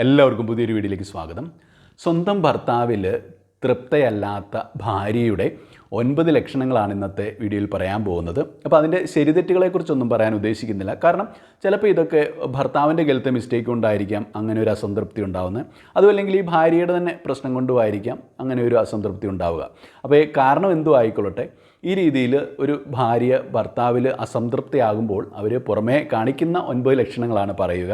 എല്ലാവർക്കും പുതിയൊരു വീഡിയോയിലേക്ക് സ്വാഗതം. സ്വന്തം ഭർത്താവിൽ തൃപ്തയല്ലാത്ത ഭാര്യയുടെ ഒൻപത് ലക്ഷണങ്ങളാണ് ഇന്നത്തെ വീഡിയോയിൽ പറയാൻ പോകുന്നത്. അപ്പോൾ അതിന്റെ ശരിതെറ്റുകളെക്കുറിച്ചൊന്നും പറയാൻ ഉദ്ദേശിക്കുന്നില്ല. കാരണം ചിലപ്പോൾ ഇതൊക്കെ ഭർത്താവിന്റെ ഗലത്തെ മിസ്റ്റേക്ക് കൊണ്ടായിരിക്കാം അങ്ങനെ ഒരു അസംതൃപ്തി ഉണ്ടാവുന്നത് അതുമല്ലെങ്കിൽ ഈ ഭാര്യയുടെ തന്നെ പ്രശ്നം കൊണ്ടുമായിരിക്കാം അങ്ങനെ ഒരു അസംതൃപ്തി ഉണ്ടാവുക. അപ്പോൾ കാരണം എന്തും ആയിക്കൊള്ളട്ടെ. ഈ രീതിയിൽ ഒരു ഭാര്യ ഭർത്താവിൽ അസംതൃപ്തിയാകുമ്പോൾ അവർ പുറമേ കാണിക്കുന്ന ഒൻപത് ലക്ഷണങ്ങളാണ് പറയുക.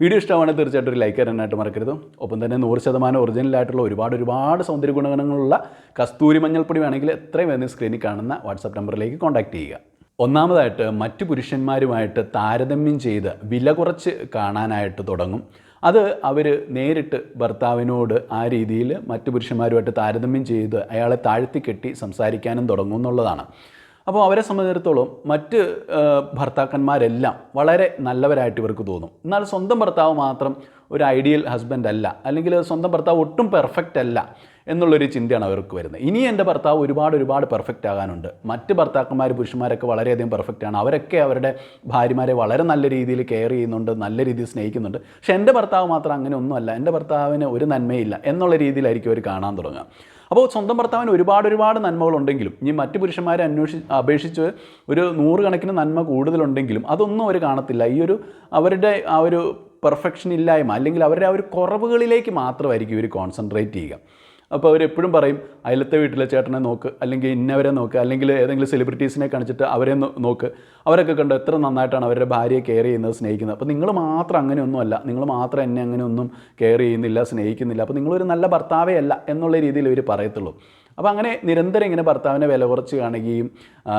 വീഡിയോ ഇഷ്ടമാണ് തീർച്ചയായിട്ടും ഒരു ലൈക്ക് തരാനായിട്ട് മറക്കരുത്. ഒപ്പം തന്നെ നൂറ് ശതമാനം ഒറിജിനലായിട്ടുള്ള ഒരുപാട് ഒരുപാട് സൗന്ദര്യ ഗുണഗണങ്ങളുള്ള കസ്തൂരി മഞ്ഞൾപ്പൊടി വേണമെങ്കിൽ എത്രയും വേഗം സ്ക്രീനിൽ കാണുന്ന വാട്സാപ്പ് നമ്പറിലേക്ക് കോൺടാക്ട് ചെയ്യുക. ഒന്നാമതായിട്ട് മറ്റു പുരുഷന്മാരുമായിട്ട് താരതമ്യം ചെയ്ത് വില കുറച്ച് കാണാനായിട്ട് തുടങ്ങും. അത് അവർ നേരിട്ട് ഭർത്താവിനോട് ആ രീതിയിൽ മറ്റു പുരുഷന്മാരുമായിട്ട് താരതമ്യം ചെയ്ത് അയാളെ താഴ്ത്തിക്കെട്ടി സംസാരിക്കാനും തുടങ്ങും എന്നുള്ളതാണ്. അപ്പോൾ അവരെ സംബന്ധിച്ചിടത്തോളം മറ്റ് ഭർത്താക്കന്മാരെല്ലാം വളരെ നല്ലവരായിട്ട് ഇവർക്ക് തോന്നും. എന്നാൽ സ്വന്തം ഭർത്താവ് മാത്രം ഒരു ഐഡിയൽ ഹസ്ബൻഡ് അല്ല അല്ലെങ്കിൽ സ്വന്തം ഭർത്താവ് ഒട്ടും പെർഫെക്റ്റ് അല്ല എന്നുള്ളൊരു ചിന്തയാണ് അവർക്ക് വരുന്നത്. ഇനി എന്റെ ഭർത്താവ് ഒരുപാട് ഒരുപാട് പെർഫെക്റ്റ് ആകാനുണ്ട്. മറ്റ് ഭർത്താക്കന്മാർ പുരുഷന്മാരൊക്കെ വളരെയധികം പെർഫെക്റ്റ് ആണ്. അവരൊക്കെ അവരുടെ ഭാര്യമാരെ വളരെ നല്ല രീതിയിൽ കെയർ ചെയ്യുന്നുണ്ട് നല്ല രീതിയിൽ സ്നേഹിക്കുന്നുണ്ട്. പക്ഷേ എന്റെ ഭർത്താവ് മാത്രം അങ്ങനെ ഒന്നുമല്ല. എന്റെ ഭർത്താവിന് ഒരു നന്മയില്ല എന്നുള്ള രീതിയിലായിരിക്കും അവർ കാണാൻ തുടങ്ങുക. അപ്പോൾ സ്വന്തം ഭർത്താവിന് ഒരുപാട് ഒരുപാട് നന്മകളുണ്ടെങ്കിലും ഇനി മറ്റു പുരുഷന്മാരെ അന്വേഷി അപേക്ഷിച്ച് ഒരു നൂറുകണക്കിന് നന്മ കൂടുതലുണ്ടെങ്കിലും അതൊന്നും അവർ കാണത്തില്ല. ഈ ഒരു അവരുടെ ആ ഒരു പെർഫെക്ഷൻ ഇല്ലായ്മ അല്ലെങ്കിൽ അവരുടെ ആ ഒരു കുറവുകളിലേക്ക് മാത്രമായിരിക്കും ഇവർ കോൺസെൻട്രേറ്റ് ചെയ്യുക. അപ്പോൾ അവരെപ്പോഴും പറയും അയലത്തെ വീട്ടിലെ ചേട്ടനെ നോക്ക് അല്ലെങ്കിൽ ഇന്നവരെ നോക്ക് അല്ലെങ്കിൽ ഏതെങ്കിലും സെലിബ്രിറ്റീസിനെ കാണിച്ചിട്ട് അവരെ നോക്ക്. അവരൊക്കെ കണ്ട് എത്ര നന്നായിട്ടാണ് അവരുടെ ഭാര്യയെ കെയർ ചെയ്യുന്നത് സ്നേഹിക്കുന്നത്. അപ്പോൾ നിങ്ങൾ മാത്രം അങ്ങനെയൊന്നുമല്ല നിങ്ങൾ മാത്രം എന്നെ അങ്ങനെയൊന്നും കെയർ ചെയ്യുന്നില്ല സ്നേഹിക്കുന്നില്ല. അപ്പോൾ നിങ്ങളൊരു നല്ല ഭർത്താവേ അല്ല എന്നുള്ള രീതിയിൽ ഇവർ പറയത്തുള്ളൂ. അപ്പോൾ അങ്ങനെ നിരന്തരം ഇങ്ങനെ ഭർത്താവിനെ വില കുറച്ച് കാണുകയും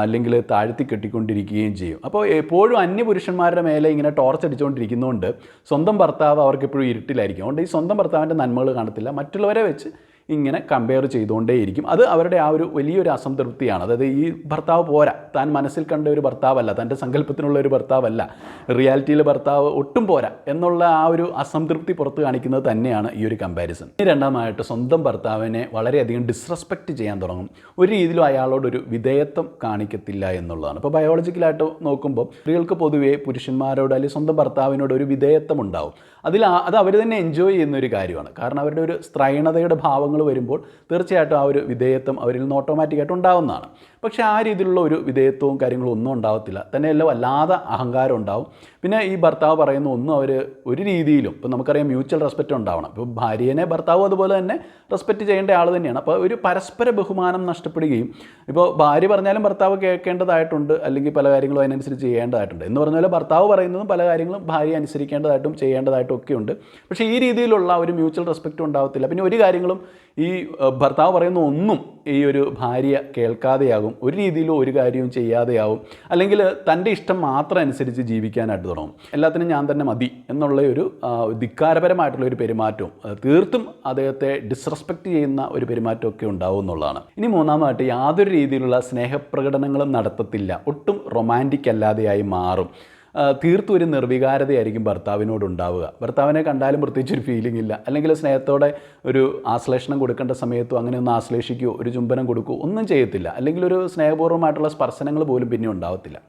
അല്ലെങ്കിൽ താഴ്ത്തി കെട്ടിക്കൊണ്ടിരിക്കുകയും ചെയ്യും. അപ്പോൾ എപ്പോഴും അന്യപുരുഷന്മാരുടെ മേലെ ഇങ്ങനെ ടോർച്ച് അടിച്ചുകൊണ്ടിരിക്കുന്നതുകൊണ്ട് സ്വന്തം ഭർത്താവ് അവർക്ക് എപ്പോഴും ഇരുട്ടിലായിരിക്കും. അതുകൊണ്ട് ഈ സ്വന്തം ഭർത്താവിന്റെ നന്മകൾ കാണത്തില്ല. മറ്റുള്ളവരെ വെച്ച് ഇങ്ങനെ കമ്പയർ ചെയ്തുകൊണ്ടേയിരിക്കും. അത് അവരുടെ ആ ഒരു വലിയൊരു അസംതൃപ്തിയാണ്. അതായത് ഈ ഭർത്താവ് പോരാ. താൻ മനസ്സിൽ കണ്ട ഒരു ഭർത്താവല്ല. തന്റെ സങ്കല്പത്തിനുള്ള ഒരു ഭർത്താവല്ല. റിയാലിറ്റിയിലെ ഭർത്താവ് ഒട്ടും പോരാ എന്നുള്ള ആ ഒരു അസംതൃപ്തി പുറത്ത് കാണിക്കുന്നത് തന്നെയാണ് ഈ ഒരു കമ്പാരിസൺ രണ്ടാമതായിട്ട് സ്വന്തം ഭർത്താവിനെ വളരെയധികം ഡിസ്റെസ്പെക്റ്റ് ചെയ്യാൻ തുടങ്ങും. ഒരു രീതിയിലും അയാളോടൊരു വിധേയത്വം കാണിക്കത്തില്ല എന്നുള്ളതാണ്. ഇപ്പോൾ ബയോളജിക്കലായിട്ട് നോക്കുമ്പോൾ സ്ത്രീകൾക്ക് പൊതുവേ പുരുഷന്മാരോട് അല്ലെങ്കിൽ സ്വന്തം ഭർത്താവിനോട് ഒരു വിധേയത്വം ഉണ്ടാവും. അതിൽ അത് അവർ തന്നെ എൻജോയ് ചെയ്യുന്ന ഒരു കാര്യമാണ്. കാരണം അവരുടെ ഒരു സ്ത്രൈണതയുടെ ഭാവങ്ങൾ വരുമ്പോൾ തീർച്ചയായിട്ടും ആ ഒരു വിധേയത്വം അവരിൽ നിന്ന് ഓട്ടോമാറ്റിക്കായിട്ട് ഉണ്ടാവുന്നതാണ്. പക്ഷേ ആ രീതിയിലുള്ള ഒരു വിധേയത്വവും കാര്യങ്ങളും ഒന്നും ഉണ്ടാവത്തില്ല. തന്നെയല്ല വല്ലാതെ അഹങ്കാരം ഉണ്ടാവും. പിന്നെ ഈ ഭർത്താവ് പറയുന്ന ഒന്നും അവർ ഒരു രീതിയിലും ഇപ്പോൾ നമുക്കറിയാം മ്യൂച്വൽ റെസ്പെക്റ്റ് ഉണ്ടാവണം. ഇപ്പോൾ ഭാര്യനെ ഭർത്താവ് അതുപോലെ തന്നെ റെസ്പെക്റ്റ് ചെയ്യേണ്ട ആൾ തന്നെയാണ്. അപ്പോൾ ഒരു പരസ്പര ബഹുമാനം നഷ്ടപ്പെടുകയും ഇപ്പോൾ ഭാര്യ പറഞ്ഞാലും ഭർത്താവ് കേൾക്കേണ്ടതായിട്ടുണ്ട് അല്ലെങ്കിൽ പല കാര്യങ്ങളും അതിനനുസരിച്ച് ചെയ്യേണ്ടതായിട്ടുണ്ട്. എന്ന് പറഞ്ഞാൽ ഭർത്താവ് പറയുന്നതും പല കാര്യങ്ങളും ഭാര്യ അനുസരിക്കേണ്ടതായിട്ടും ചെയ്യേണ്ടതായിട്ടും ഒക്കെ ഉണ്ട് പക്ഷേ ഈ രീതിയിലുള്ള ഒരു മ്യൂച്വൽ റെസ്പെക്റ്റ് ഉണ്ടാവത്തില്ല. പിന്നെ ഒരു കാര്യങ്ങളും ഈ ഭർത്താവ് പറയുന്ന ഒന്നും ഈ ഒരു ഭാര്യ കേൾക്കാതെയാകും ഒരു രീതിയിലും ഒരു കാര്യവും ചെയ്യാതെയാവും അല്ലെങ്കിൽ തന്റെ ഇഷ്ടം മാത്രം അനുസരിച്ച് ജീവിക്കാനായിട്ട് തുടങ്ങും എല്ലാത്തിനും ഞാൻ തന്നെ മതി എന്നുള്ള ഒരു ധിക്കാരപരമായിട്ടുള്ള ഒരു പെരുമാറ്റവും തീർത്തും അദ്ദേഹത്തെ ഡിസ്റെസ്പെക്റ്റ് ചെയ്യുന്ന ഒരു പെരുമാറ്റമൊക്കെ ഉണ്ടാവും എന്നുള്ളതാണ്. ഇനി മൂന്നാമതായിട്ട് യാതൊരു രീതിയിലുള്ള സ്നേഹപ്രകടനങ്ങളും നടത്തത്തില്ല. ഒട്ടും റൊമാന്റിക് അല്ലാതെയായി മാറും. തീർത്തും ഒരു നിർവികാരതയായിരിക്കും ഭർത്താവിനോട് ഉണ്ടാവുക ഭർത്താവിനെ കണ്ടാലും പ്രത്യേകിച്ച് ഒരു ഫീലിംഗ് ഇല്ല. അല്ലെങ്കിൽ സ്നേഹത്തോടെ ഒരു ആശ്ലേഷണം കൊടുക്കേണ്ട സമയത്തും അങ്ങനെ ഒന്ന് ആശ്ലേഷിക്കുകയോ ഒരു ചുംബനം കൊടുക്കുകയോ ഒന്നും ചെയ്യത്തില്ല. അല്ലെങ്കിൽ ഒരു സ്നേഹപൂർവമായിട്ടുള്ള സ്പർശനങ്ങൾ പോലും പിന്നെ ഉണ്ടാവത്തില്ല.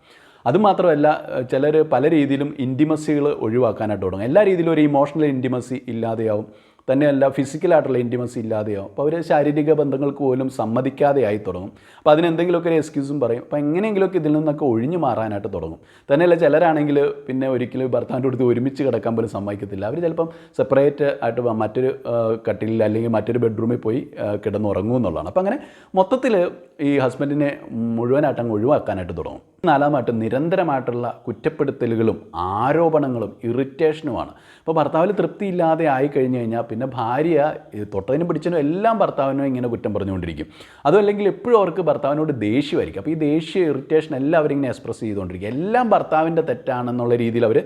അതുമാത്രമല്ല ചിലർ പല രീതിയിലും ഇന്റിമസികൾ ഒഴിവാക്കാനായിട്ട് തുടങ്ങും. എല്ലാ രീതിയിലും ഒരു ഇമോഷണൽ ഇന്റിമസി ഇല്ലാതെയാവും. തന്നെയല്ല ഫിസിക്കലായിട്ടുള്ള ഇന്റിമസി ഇല്ലാതെയാവും. അപ്പോൾ അവർ ശാരീരിക ബന്ധങ്ങൾക്ക് പോലും സമ്മതിക്കാതെ ആയി തുടങ്ങും. അപ്പോൾ അതിനെന്തെങ്കിലുമൊക്കെ ഒരു എക്സ്ക്യൂസും പറയും. അപ്പോൾ എങ്ങനെയെങ്കിലുമൊക്കെ ഇതിൽ നിന്നൊക്കെ ഒഴിഞ്ഞു മാറാനായിട്ട് തുടങ്ങും. തന്നെയല്ല ചിലരാണെങ്കിൽ പിന്നെ ഒരിക്കലും ഭർത്താവിന്റെ അടുത്ത് ഒരുമിച്ച് കിടക്കാൻ പോലും സമ്മതിക്കത്തില്ല. അവർ ചിലപ്പം സെപ്പറേറ്റ് ആയിട്ട് മറ്റൊരു കട്ടിലിൽ അല്ലെങ്കിൽ മറ്റൊരു ബെഡ്റൂമിൽ പോയി കിടന്നുറങ്ങും എന്നുള്ളതാണ്. അപ്പോൾ അങ്ങനെ മൊത്തത്തിൽ ഈ ഹസ്ബൻഡിനെ മുഴുവനായിട്ട് അങ്ങ് ഒഴിവാക്കാനായിട്ട് തുടങ്ങും. നാലാമതായിട്ട് നിരന്തരമായിട്ടുള്ള കുറ്റപ്പെടുത്തലുകളും ആരോപണങ്ങളും ഇറിറ്റേഷനുമാണ്. അപ്പോൾ ഭർത്താവിൽ തൃപ്തിയില്ലാതെ ആയി കഴിഞ്ഞു കഴിഞ്ഞാൽ പിന്നെ ഭാര്യ തൊട്ടതിനും പിടിച്ചതിനും എല്ലാം ഭർത്താവിനും ഇങ്ങനെ കുറ്റം പറഞ്ഞുകൊണ്ടിരിക്കും. അതുമല്ലെങ്കിൽ എപ്പോഴും അവർക്ക് ഭർത്താവിനോട് ദേഷ്യമായിരിക്കും. അപ്പോൾ ഈ ദേഷ്യ ഇറിറ്റേഷൻ എല്ലാവരും ഇങ്ങനെ എക്സ്പ്രസ് ചെയ്തുകൊണ്ടിരിക്കും. എല്ലാം ഭർത്താവിന്റെ തെറ്റാണെന്നുള്ള രീതിയിൽ അവർ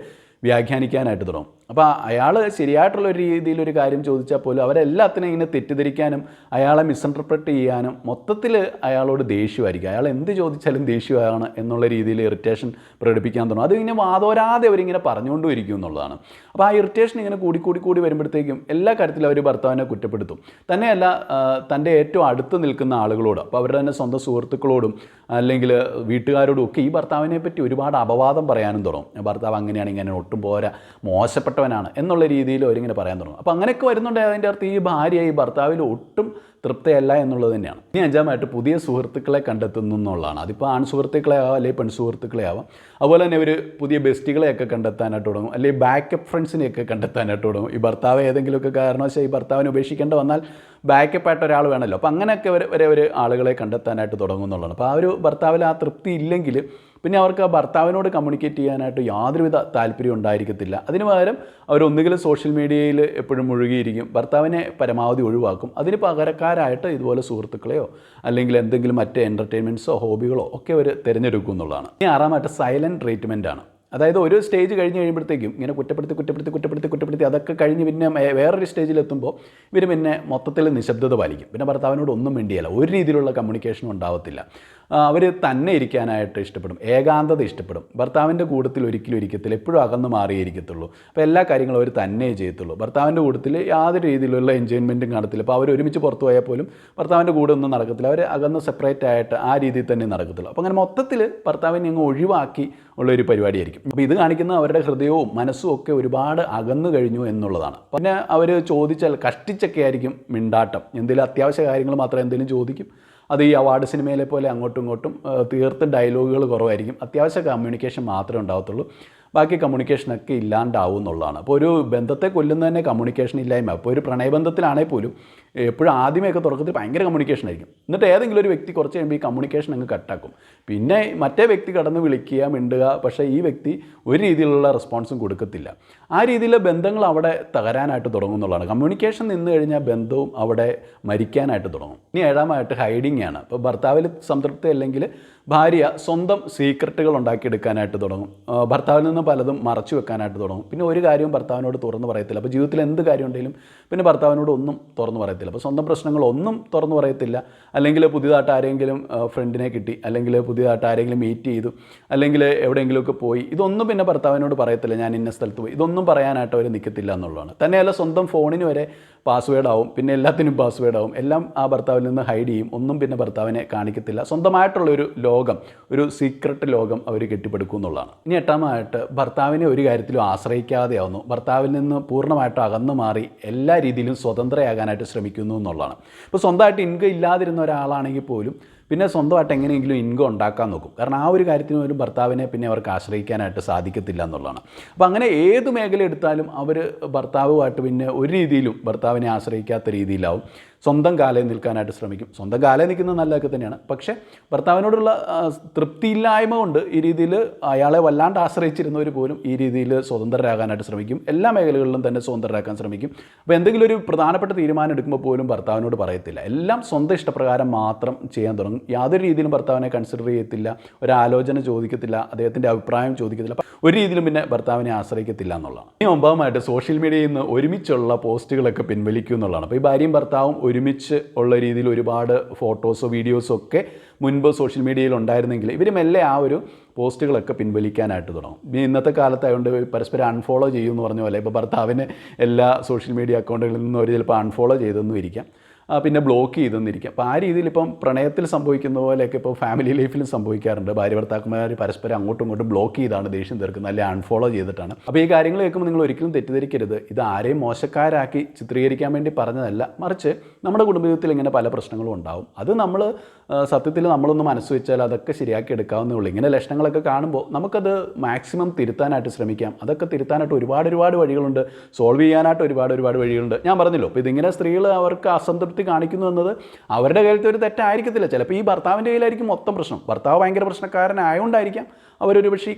വ്യാഖ്യാനിക്കാനായിട്ട് തുടങ്ങും. അപ്പോൾ അയാൾ ശരിയായിട്ടുള്ള ഒരു രീതിയിൽ ഒരു കാര്യം ചോദിച്ചാൽ പോലും അവരെല്ലാത്തിനും ഇങ്ങനെ തെറ്റിദ്ധരിക്കാനും അയാളെ മിസ്ഇന്റർപ്രറ്റ് ചെയ്യാനും മൊത്തത്തിൽ അയാളോട് ദേഷ്യമായിരിക്കും. അയാൾ എന്ത് ചോദിച്ചാലും ദേഷ്യമാണ് എന്നുള്ള രീതിയിൽ ഇറിറ്റേഷൻ പ്രകടിപ്പിക്കാൻ തുടങ്ങും. ഇങ്ങനെ വാതോരാതെ അവരിങ്ങനെ പറഞ്ഞുകൊണ്ടും ഇരിക്കും എന്നുള്ളതാണ്. അപ്പോൾ ആ ഇറിറ്റേഷൻ ഇങ്ങനെ കൂടി കൂടി കൂടി വരുമ്പോഴത്തേക്കും എല്ലാ കാര്യത്തിലും അവർ ഭർത്താവിനെ കുറ്റപ്പെടുത്തും. തന്നെയല്ല തന്റെ ഏറ്റവും അടുത്ത് നിൽക്കുന്ന ആളുകളോട് അപ്പോൾ അവരുടെ തന്നെ സ്വന്തം സുഹൃത്തുക്കളോടും അല്ലെങ്കിൽ വീട്ടുകാരോടും ഒക്കെ ഈ ഭർത്താവിനെ പറ്റി ഒരുപാട് അപവാദം പറയാനും തുടങ്ങും. ഭർത്താവ് അങ്ങനെയാണ് ഇങ്ങനെ ഒട്ടും പോരാ മോശപ്പെട്ട മോശപ്പെട്ടവനാണ് എന്നുള്ള രീതിയിൽ അവരിങ്ങനെ പറയാൻ തുടങ്ങും. അപ്പോൾ അങ്ങനെയൊക്കെ വരുന്നുണ്ടെങ്കിൽ അതിന്റെ അർത്ഥം ഈ ഭാര്യ ഈ ഭർത്താവിൽ ഒട്ടും തൃപ്തയല്ല എന്നുള്ളത് തന്നെയാണ്. ഇനി അഞ്ചാമായിട്ട് പുതിയ സുഹൃത്തുക്കളെ കണ്ടെത്തുന്നു എന്നുള്ളതാണ്. അതിപ്പോൾ ആൺ സുഹൃത്തുക്കളെ ആവാം അല്ലെങ്കിൽ പെൺ സുഹൃത്തുക്കളെ ആവാം. അതുപോലെ തന്നെ ഇവർ പുതിയ ബെസ്റ്റികളെയൊക്കെ കണ്ടെത്താനായിട്ട് തുടങ്ങും അല്ലെങ്കിൽ ബാക്കപ്പ് ഫ്രണ്ട്സിനെയൊക്കെ കണ്ടെത്താനായിട്ട് തുടങ്ങും. ഈ ഭർത്താവ് ഏതെങ്കിലുമൊക്കെ കാരണവശാൽ ഈ ഭർത്താവിനെ ഉപേക്ഷിക്കേണ്ട വന്നാൽ ബാക്കപ്പ് ആയിട്ട് ഒരാൾ വേണമല്ലോ. അപ്പോൾ അങ്ങനെയൊക്കെ വരെ ഒരു ആളുകളെ കണ്ടെത്താനായിട്ട് തുടങ്ങും എന്നുള്ളതാണ്. അപ്പോൾ ആ ഒരു ഭർത്താവിൽ ആ തൃപ്തി ഇല്ലെങ്കിൽ പിന്നെ അവർക്ക് ആ ഭർത്താവിനോട് കമ്മ്യൂണിക്കേറ്റ് ചെയ്യാനായിട്ട് യാതൊരുവിധ താല്പര്യം ഉണ്ടായിരിക്കത്തില്ല. അതിന് പകരം അവർ സോഷ്യൽ മീഡിയയിൽ എപ്പോഴും മുഴുകിയിരിക്കും. ഭർത്താവിനെ പരമാവധി ഒഴിവാക്കും. അതിന് പകരക്കാരായിട്ട് ഇതുപോലെ സുഹൃത്തുക്കളെയോ അല്ലെങ്കിൽ എന്തെങ്കിലും മറ്റ് എന്റർടൈൻമെന്റ്സോ ഹോബികളോ ഒക്കെ അവർ തിരഞ്ഞെടുക്കും എന്നുള്ളതാണ്. ഇനി ആറാമായിട്ട് സൈലന്റ് ട്രീറ്റ്മെന്റ് ആണ്. അതായത് ഒരു സ്റ്റേജ് കഴിഞ്ഞ് കഴിയുമ്പോഴത്തേക്കും ഇങ്ങനെ കുറ്റപ്പെടുത്തി കുറ്റപ്പെടുത്തി കുറ്റപ്പെടുത്തി കുറ്റപ്പെടുത്തി അതൊക്കെ കഴിഞ്ഞ് പിന്നെ വേറൊരു സ്റ്റേജിലെത്തുമ്പോൾ ഇവർ പിന്നെ മൊത്തത്തിൽ നിശബ്ദത പാലിക്കും. പിന്നെ ഭർത്താവിനോട് ഒന്നും വേണ്ടിയല്ല ഒരു രീതിയിലുള്ള കമ്മ്യൂണിക്കേഷനും ഉണ്ടാവത്തില്ല. അവർ തന്നെ ഇരിക്കാനായിട്ട് ഇഷ്ടപ്പെടും. ഏകാന്തത ഇഷ്ടപ്പെടും. ഭർത്താവിന്റെ കൂട്ടത്തിൽ ഒരിക്കലും ഇരിക്കത്തില്ല. എപ്പോഴും അകന്ന് മാറിയിരിക്കത്തുള്ളൂ. അപ്പോൾ എല്ലാ കാര്യങ്ങളും അവർ തന്നെ ചെയ്യത്തുള്ളൂ. ഭർത്താവിന്റെ കൂട്ടത്തിൽ യാതൊരു രീതിയിലുള്ള എൻജോയ്മെന്റും കാണത്തില്ല. അപ്പോൾ അവർ ഒരുമിച്ച് പുറത്തു പോയാൽ പോലും ഭർത്താവിന്റെ കൂടെ ഒന്നും നടക്കത്തില്ല. അവർ അകന്ന് സെപ്പറേറ്റ് ആയിട്ട് ആ രീതിയിൽ തന്നെ നടക്കത്തുള്ളൂ. അപ്പോൾ അങ്ങനെ മൊത്തത്തിൽ ഭർത്താവിനെ അങ്ങ് ഒഴിവാക്കി ഉള്ള ഒരു പരിപാടിയായിരിക്കും. അപ്പോൾ ഇത് കാണിക്കുന്ന അവരുടെ ഹൃദയവും മനസ്സും ഒക്കെ ഒരുപാട് അകന്നു കഴിഞ്ഞു എന്നുള്ളതാണ്. പിന്നെ അവർ ചോദിച്ചാൽ കഷ്ടിച്ചൊക്കെ ആയിരിക്കും മിണ്ടാട്ടം. എന്തെങ്കിലും അത്യാവശ്യ കാര്യങ്ങൾ മാത്രം എന്തെങ്കിലും ചോദിക്കും. അത് ഈ അവാർഡ് സിനിമയിലെ പോലെ അങ്ങോട്ടും ഇങ്ങോട്ടും തീർത്ത് ഡയലോഗുകൾ കുറവായിരിക്കും. അത്യാവശ്യ കമ്മ്യൂണിക്കേഷൻ മാത്രമേ ഉണ്ടാവത്തുള്ളൂ. ബാക്കി കമ്മ്യൂണിക്കേഷനൊക്കെ ഇല്ലാണ്ടാവും എന്നുള്ളതാണ്. അപ്പോൾ ഒരു ബന്ധത്തെ കൊല്ലുന്നതന്നെ കമ്മ്യൂണിക്കേഷൻ ഇല്ലായ്മ അപ്പോൾ ഒരു പ്രണയബന്ധത്തിലാണെങ്കിൽ പോലും എപ്പോഴും ആദ്യമേയൊക്കെ തുടക്കത്തിൽ ഭയങ്കര കമ്മ്യൂണിക്കേഷൻ ആയിരിക്കും. എന്നിട്ട് ഏതെങ്കിലും ഒരു വ്യക്തി കുറച്ച് കഴിയുമ്പോൾ ഈ കമ്മ്യൂണിക്കേഷൻ അങ്ങ് കട്ടാക്കും പിന്നെ മറ്റേ വ്യക്തി കടന്ന് വിളിക്കുക മിണ്ടുക പക്ഷേ ഈ വ്യക്തി ഒരു രീതിയിലുള്ള റെസ്പോൺസും കൊടുക്കത്തില്ല. ആ രീതിയിലെ ബന്ധങ്ങൾ അവിടെ തകരാനായിട്ട് തുടങ്ങും എന്നുള്ളതാണ്. കമ്മ്യൂണിക്കേഷൻ നിന്ന് കഴിഞ്ഞാൽ ബന്ധവും അവിടെ മരിക്കാനായിട്ട് തുടങ്ങും. ഇനി ഏഴാമായിട്ട് ഹൈഡിങ് ആണ്. അപ്പോൾ ഭർത്താവിൽ സംതൃപ്തി അല്ലെങ്കിൽ ഭാര്യ സ്വന്തം സീക്രട്ടുകൾ ഉണ്ടാക്കിയെടുക്കാനായിട്ട് തുടങ്ങും. ഭർത്താവിൽ നിന്ന് പലതും മറച്ചു വെക്കാനായിട്ട് തുടങ്ങും. പിന്നെ ഒരു കാര്യവും ഭർത്താവിനോട് തുറന്ന് പറയത്തില്ല. അപ്പോൾ ജീവിതത്തിൽ എന്ത് കാര്യം ഉണ്ടെങ്കിലും പിന്നെ ഭർത്താവിനോട് ഒന്നും തുറന്ന് പറയത്തില്ല. അപ്പോൾ സ്വന്തം പ്രശ്നങ്ങളൊന്നും തുറന്നു പറയത്തില്ല. അല്ലെങ്കിൽ പുതിയതായിട്ട് ആരെങ്കിലും ഫ്രണ്ടിനെ കിട്ടി. അല്ലെങ്കിൽ പുതിയതായിട്ട് ആരെങ്കിലും മീറ്റ് ചെയ്തു. അല്ലെങ്കിൽ എവിടെയെങ്കിലുമൊക്കെ പോയി. ഇതൊന്നും പിന്നെ ഭർത്താവിനോട് പറയത്തില്ല. ഞാൻ ഇന്ന സ്ഥലത്ത് പോയി. ഇതൊന്നും പറയാനായിട്ട് അവർ നിൽക്കത്തില്ല എന്നുള്ളതാണ്. തന്നെയല്ല സ്വന്തം ഫോണിന് വരെ പാസ്വേഡ് ആവും പിന്നെ എല്ലാത്തിനും പാസ്വേഡ് ആവും എല്ലാം ആ ഭർത്താവിൽ നിന്ന് ഹൈഡ് ചെയ്യും. ഒന്നും പിന്നെ ഭർത്താവിനെ കാണിക്കത്തില്ല. സ്വന്തമായിട്ടുള്ള ഒരു ലോകം ഒരു സീക്രട്ട് ലോകം അവർ കെട്ടിപ്പടുക്കും എന്നുള്ളതാണ്. ഇനി എട്ടാമതായിട്ട് ഭർത്താവിനെ ഒരു കാര്യത്തിലും ആശ്രയിക്കാതെയാവുന്നു ഭർത്താവിൽ നിന്ന് പൂർണമായിട്ടും അകന്നു മാറി എല്ലാ രീതിയിലും സ്വതന്ത്രയാകാനായിട്ട് ശ്രമിക്കുന്നു എന്നുള്ളതാണ്. ഇപ്പോൾ സ്വന്തമായിട്ട് ഇൻകം ഇല്ലാതിരുന്ന ഒരാളാണെങ്കിൽ പോലും പിന്നെ സ്വന്തമായിട്ട് എങ്ങനെയെങ്കിലും ഇൻകം ഉണ്ടാക്കാൻ നോക്കും. കാരണം ആ ഒരു കാര്യത്തിന് ഒരു ഭർത്താവിനെ പിന്നെ അവർക്ക് ആശ്രയിക്കാനായിട്ട് സാധിക്കത്തില്ല എന്നുള്ളതാണ്. അപ്പോൾ അങ്ങനെ ഏത് മേഖല എടുത്താലും അവർ ഭർത്താവുമായിട്ട് പിന്നെ ഒരു രീതിയിലും ഭർത്താവിനെ ആശ്രയിക്കാത്ത രീതിയിലാവും. സ്വന്തം കാലയിൽ നിൽക്കാനായിട്ട് ശ്രമിക്കും. സ്വന്തം കാലയിൽ നിൽക്കുന്നത് നല്ലതൊക്കെ തന്നെയാണ്. പക്ഷേ ഭർത്താവിനോടുള്ള തൃപ്തിയില്ലായ്മ കൊണ്ട് ഈ രീതിയിൽ അയാളെ വല്ലാണ്ട് ആശ്രയിച്ചിരുന്നവർ പോലും ഈ രീതിയിൽ സ്വതന്ത്രരാകാനായിട്ട് ശ്രമിക്കും. എല്ലാ മേഖലകളിലും തന്നെ സ്വതന്ത്രരാക്കാൻ ശ്രമിക്കും. അപ്പോൾ എന്തെങ്കിലും ഒരു പ്രധാനപ്പെട്ട തീരുമാനം എടുക്കുമ്പോൾ പോലും ഭർത്താവിനോട് പറയത്തില്ല. എല്ലാം സ്വന്തം ഇഷ്ടപ്രകാരം മാത്രം ചെയ്യാൻ തുടങ്ങും. യാതൊരു രീതിയിലും ഭർത്താവിനെ കൺസിഡർ ചെയ്യത്തില്ല. ഒരാലോചന ചോദിക്കത്തില്ല. അദ്ദേഹത്തിന്റെ അഭിപ്രായം ചോദിക്കത്തില്ല. ഒരു രീതിയിലും പിന്നെ ഭർത്താവിനെ ആശ്രയിക്കത്തില്ല എന്നുള്ളതാണ്. ഇനി ഒമ്പതുമായിട്ട് സോഷ്യൽ മീഡിയയിൽ നിന്ന് ഒരുമിച്ചുള്ള പോസ്റ്റുകളൊക്കെ പിൻവലിക്കും എന്നുള്ളതാണ്. അപ്പോൾ ഈ ഭാര്യയും ഭർത്താവും ഒരുമിച്ച് ഉള്ള രീതിയിൽ ഒരുപാട് ഫോട്ടോസോ വീഡിയോസോ ഒക്കെ മുൻപ് സോഷ്യൽ മീഡിയയിൽ ഉണ്ടായിരുന്നെങ്കിൽ ഇവർ മെല്ലെ ആ ഒരു പോസ്റ്റുകളൊക്കെ പിൻവലിക്കാനായിട്ട് തുടങ്ങും. ഇനി ഇന്നത്തെ കാലത്തായതുകൊണ്ട് പരസ്പരം അൺഫോളോ ചെയ്യുമെന്ന് പറഞ്ഞ പോലെ ഇപ്പോൾ ഭർത്താവിന് എല്ലാ സോഷ്യൽ മീഡിയ അക്കൗണ്ടുകളിൽ നിന്നും അവർ ചിലപ്പോൾ അൺഫോളോ ചെയ്തെന്നും ഇരിക്കാം. പിന്നെ ബ്ലോക്ക് ചെയ്തെന്നിരിക്കുക അപ്പോൾ ആ രീതിയിൽ ഇപ്പം പ്രണയത്തിൽ സംഭവിക്കുന്ന പോലെയൊക്കെ ഇപ്പോൾ ഫാമിലി ലൈഫിലും സംഭവിക്കാറുണ്ട്. ഭാര്യ ഭർത്താക്കന്മാർ പരസ്പരം അങ്ങോട്ടും ഇങ്ങോട്ടും ബ്ലോക്ക് ചെയ്താണ് ദേഷ്യം തീർക്കുന്നത്. അല്ലെങ്കിൽ അൺഫോളോ ചെയ്തിട്ടാണ്. അപ്പോൾ ഈ കാര്യങ്ങൾ കേൾക്കുമ്പോൾ നിങ്ങൾ ഒരിക്കലും തെറ്റിദ്ധരിക്കരുത്. ഇത് ആരെയും മോശക്കാരാക്കി ചിത്രീകരിക്കാൻ വേണ്ടി പറഞ്ഞതല്ല. മറിച്ച് നമ്മുടെ കുടുംബജീവിതത്തിൽ ഇങ്ങനെ പല പ്രശ്നങ്ങളും ഉണ്ടാവും. അത് നമ്മൾ സത്യത്തിൽ നമ്മളൊന്ന് മനസ്സ് വെച്ചാൽ അതൊക്കെ ശരിയാക്കി എടുക്കാവുന്നേ ഉള്ളൂ. ഇങ്ങനെ ലക്ഷണങ്ങളൊക്കെ കാണുമ്പോൾ നമുക്കത് മാക്സിമം തിരുത്താനായിട്ട് ശ്രമിക്കാം. അതൊക്കെ തിരുത്താനായിട്ട് ഒരുപാട് ഒരുപാട് വഴികളുണ്ട്. സോൾവ് ചെയ്യാനായിട്ട് ഒരുപാട് ഒരുപാട് വഴികളുണ്ട്. ഞാൻ പറഞ്ഞല്ലോ അപ്പോൾ ഇതിങ്ങനെ സ്ത്രീകൾ അവർക്ക് അസംതൃപ്തി കാണിക്കുന്നു എന്നത് അവരുടെ കയ്യിലത്തെ ഒരു തെറ്റായിരിക്കത്തില്ല. ചിലപ്പോൾ ഈ ഭർത്താവിന്റെ കയ്യിലായിരിക്കും മൊത്തം പ്രശ്നം. ഭർത്താവ് ഭയങ്കര പ്രശ്നക്കാരനായതുകൊണ്ടായിരിക്കാം അവരൊരു പക്ഷേ ഈ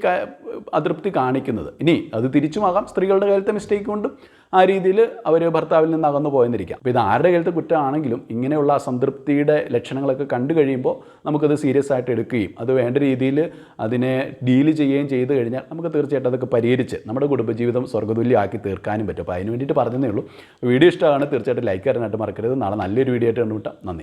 അതൃപ്തി കാണിക്കുന്നത്. ഇനി അത് തിരിച്ചുമാകാം. സ്ത്രീകളുടെ കയ്യിലത്തെ മിസ്റ്റേക്ക് കൊണ്ടും ആ രീതിയിൽ അവർ ഭർത്താവിൽ നിന്ന് അകന്നു പോയെന്നിരിക്കാം. അപ്പോൾ ഇത് ആരുടെ കയ്യിലത്തെ കുറ്റമാണെങ്കിലും ഇങ്ങനെയുള്ള അസംതൃപ്തിയുടെ ലക്ഷണങ്ങളൊക്കെ കണ്ടു കഴിയുമ്പോൾ നമുക്കത് സീരിയസ് ആയിട്ട് എടുക്കുകയും അത് വേണ്ട രീതിയിൽ അതിനെ ഡീൽ ചെയ്യുകയും ചെയ്തു കഴിഞ്ഞാൽ നമുക്ക് തീർച്ചയായിട്ടും അതൊക്കെ പരിഹരിച്ച് നമ്മുടെ കുടുംബജീവിതം സ്വർഗതുല്യമാക്കി തീർക്കാനും പറ്റും. അപ്പോൾ അതിന് വേണ്ടിയിട്ട് പറഞ്ഞതേ ഉള്ളൂ. വീഡിയോ ഇഷ്ടമാണ് തീർച്ചയായിട്ടും ലൈക്ക് ചെയ്യാനായിട്ട് മറക്കരുത്. നാളെ നല്ലൊരു വീഡിയോ ആയിട്ട് കണ്ടുമുട്ടാം. നന്ദി.